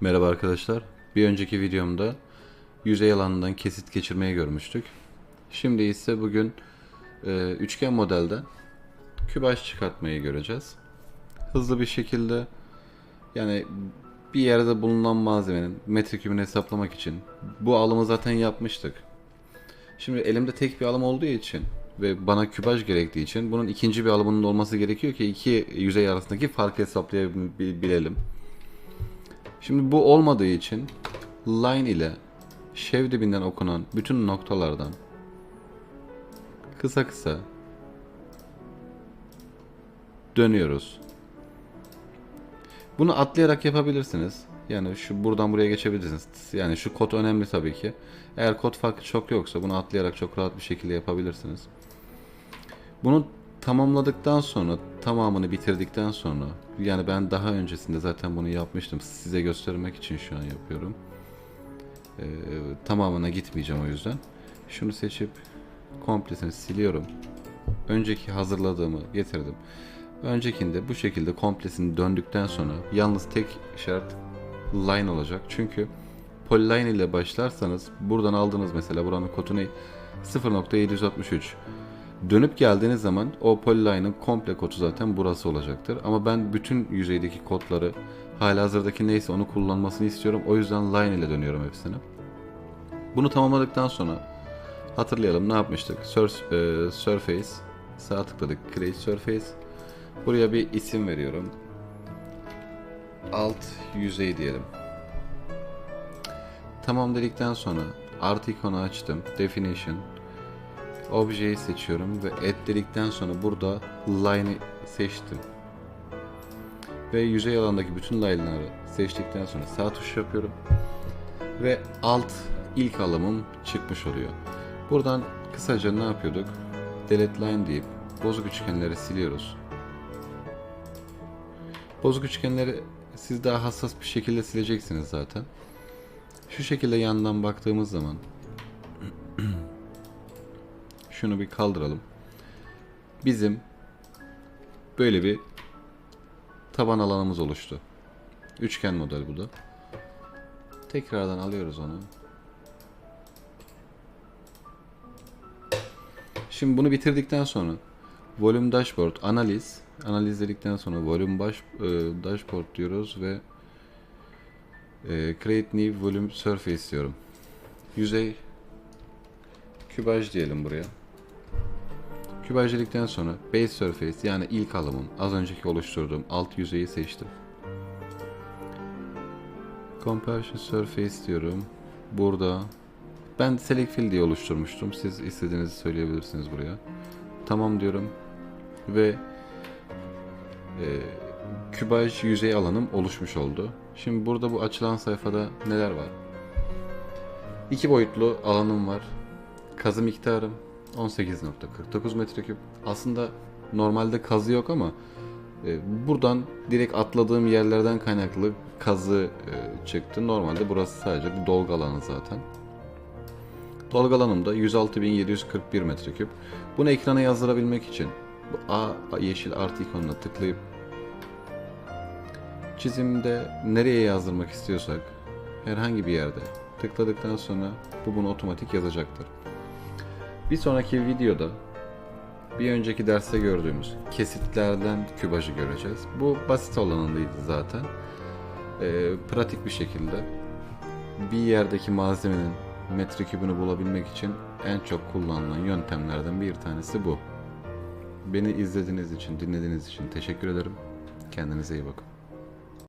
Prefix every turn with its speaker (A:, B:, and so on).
A: Merhaba arkadaşlar. Bir önceki videomda yüzey alanından kesit geçirmeyi görmüştük. Şimdi ise bugün e, üçgen modelden kübaş çıkartmayı göreceğiz. Hızlı bir şekilde yani bir yerde bulunan malzemenin metrekübünü hesaplamak için bu alımı zaten yapmıştık. Şimdi elimde tek bir alım olduğu için ve bana kübaj gerektiği için bunun ikinci bir alımının olması gerekiyor ki iki yüzey arasındaki farkı hesaplayabilelim. Şimdi bu olmadığı için line ile şev dibinden okunan bütün noktalardan kısa kısa dönüyoruz. Bunu atlayarak yapabilirsiniz. Yani şu buradan buraya geçebilirsiniz. Yani şu kod önemli tabii ki. Eğer kod farkı çok yoksa bunu atlayarak çok rahat bir şekilde yapabilirsiniz. Bunu tamamladıktan sonra, tamamını bitirdikten sonra, yani ben daha öncesinde zaten bunu yapmıştım. Size göstermek için şu an yapıyorum. Ee, tamamına gitmeyeceğim o yüzden. Şunu seçip komplesini siliyorum. Önceki hazırladığımı getirdim. Öncekinde bu şekilde komplesini döndükten sonra yalnız tek şart line olacak. Çünkü polyline ile başlarsanız buradan aldığınız mesela buranın kodu ne? 0.763 Dönüp geldiğiniz zaman o polyline'ın komple kodu zaten burası olacaktır. Ama ben bütün yüzeydeki kodları hala hazırdaki neyse onu kullanmasını istiyorum. O yüzden line ile dönüyorum hepsini. Bunu tamamladıktan sonra hatırlayalım ne yapmıştık? Sur- e, surface sağ tıkladık create surface. Buraya bir isim veriyorum. Alt yüzey diyelim. Tamam dedikten sonra artı ikonu açtım. Definition. Objeyi seçiyorum ve add dedikten sonra burada line'ı seçtim. Ve yüzey alandaki bütün line'ları seçtikten sonra sağ tuş yapıyorum. Ve alt ilk alımım çıkmış oluyor. Buradan kısaca ne yapıyorduk? Delete line deyip bozuk üçgenleri siliyoruz. Bozuk üçgenleri siz daha hassas bir şekilde sileceksiniz zaten. Şu şekilde yandan baktığımız zaman şunu bir kaldıralım. Bizim böyle bir taban alanımız oluştu. Üçgen model bu da. Tekrardan alıyoruz onu. Şimdi bunu bitirdikten sonra volume dashboard analiz analiz dedikten sonra volume baş, e, dashboard diyoruz ve e, create new volume surface diyorum. Yüzey kübaj diyelim buraya. Kübaj dedikten sonra base surface yani ilk alımım az önceki oluşturduğum alt yüzeyi seçtim. Compression surface diyorum. Burada ben select fill diye oluşturmuştum. Siz istediğinizi söyleyebilirsiniz buraya. Tamam diyorum ve e, kübaj yüzey alanım oluşmuş oldu. Şimdi burada bu açılan sayfada neler var? İki boyutlu alanım var. Kazı miktarım 18.49 metreküp. Aslında normalde kazı yok ama e, buradan direkt atladığım yerlerden kaynaklı kazı e, çıktı. Normalde burası sadece bir dolgu alanı zaten. Dolgu alanımda 106.741 metreküp. Bunu ekrana yazdırabilmek için bu A yeşil artı ikonuna tıklayıp çizimde nereye yazdırmak istiyorsak herhangi bir yerde tıkladıktan sonra bu bunu otomatik yazacaktır. Bir sonraki videoda bir önceki derste gördüğümüz kesitlerden kübajı göreceğiz. Bu basit olanıydı zaten. Ee, pratik bir şekilde bir yerdeki malzemenin metrekübünü bulabilmek için en çok kullanılan yöntemlerden bir tanesi bu. Beni izlediğiniz için, dinlediğiniz için teşekkür ederim. Kendinize iyi bakın.